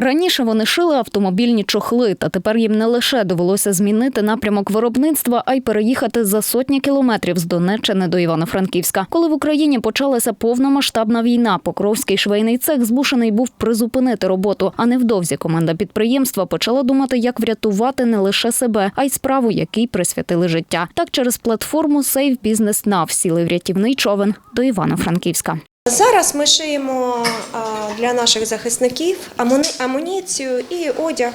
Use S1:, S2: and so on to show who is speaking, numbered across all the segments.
S1: Раніше вони шили автомобільні чохли, та тепер їм не лише довелося змінити напрямок виробництва, а й переїхати за сотні кілометрів з Донеччини до Івано-Франківська. Коли в Україні почалася повномасштабна війна, Покровський швейний цех змушений був призупинити роботу. А невдовзі команда підприємства почала думати, як врятувати не лише себе, а й справу, якій присвятили життя. Так через платформу Save Business Now сіли в рятівний човен до Івано-Франківська.
S2: Зараз ми шиємо для наших захисників амуніцію і одяг.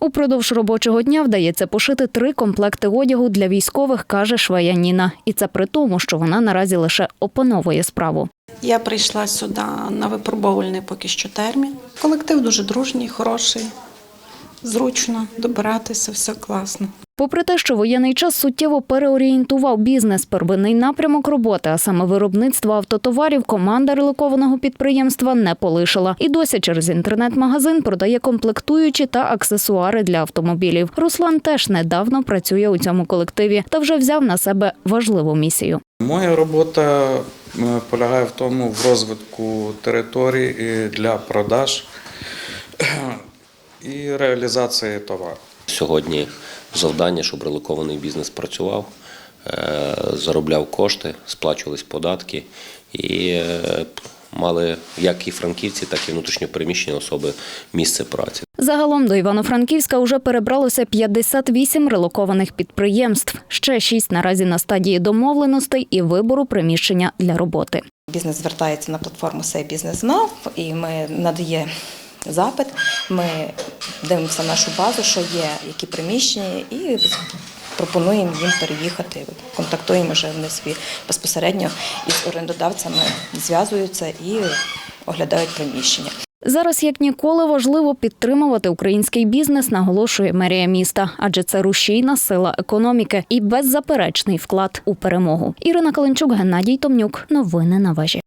S1: Упродовж робочого дня вдається пошити три комплекти одягу для військових, каже швея Ніна. І це при тому, що вона наразі лише опановує справу.
S3: Я прийшла сюди на випробовувальний поки що термін. Колектив дуже дружній, хороший, зручно добиратися, все класно.
S1: Попри те, що воєнний час суттєво переорієнтував бізнес, первинний напрямок роботи, а саме виробництво автотоварів, команда релокованого підприємства не полишила. І досі через інтернет-магазин продає комплектуючі та аксесуари для автомобілів. Руслан теж недавно працює у цьому колективі та вже взяв на себе важливу місію.
S4: Моя робота е, полягає в тому в розвитку території для продаж і реалізації товару.
S5: Сьогодні завдання, щоб релокований бізнес працював, е, заробляв кошти, сплачувались податки і е, мали як і франківці, так і внутрішньопереміщені особи місце праці.
S1: Загалом до Івано-Франківська вже перебралося 58 релокованих підприємств. Ще шість наразі на стадії домовленостей і вибору приміщення для роботи.
S6: Бізнес звертається на платформу Say Business Now і ми надає запит. Ми дивимося нашу базу, що є, які приміщення, і пропонуємо їм переїхати. Контактуємо вже вони собі безпосередньо із орендодавцями, зв'язуються і оглядають приміщення.
S1: Зараз як ніколи важливо підтримувати український бізнес, наголошує мерія міста, адже це рушійна сила економіки і беззаперечний вклад у перемогу. Ірина Каленчук, Геннадій Томнюк. Новини на вежі.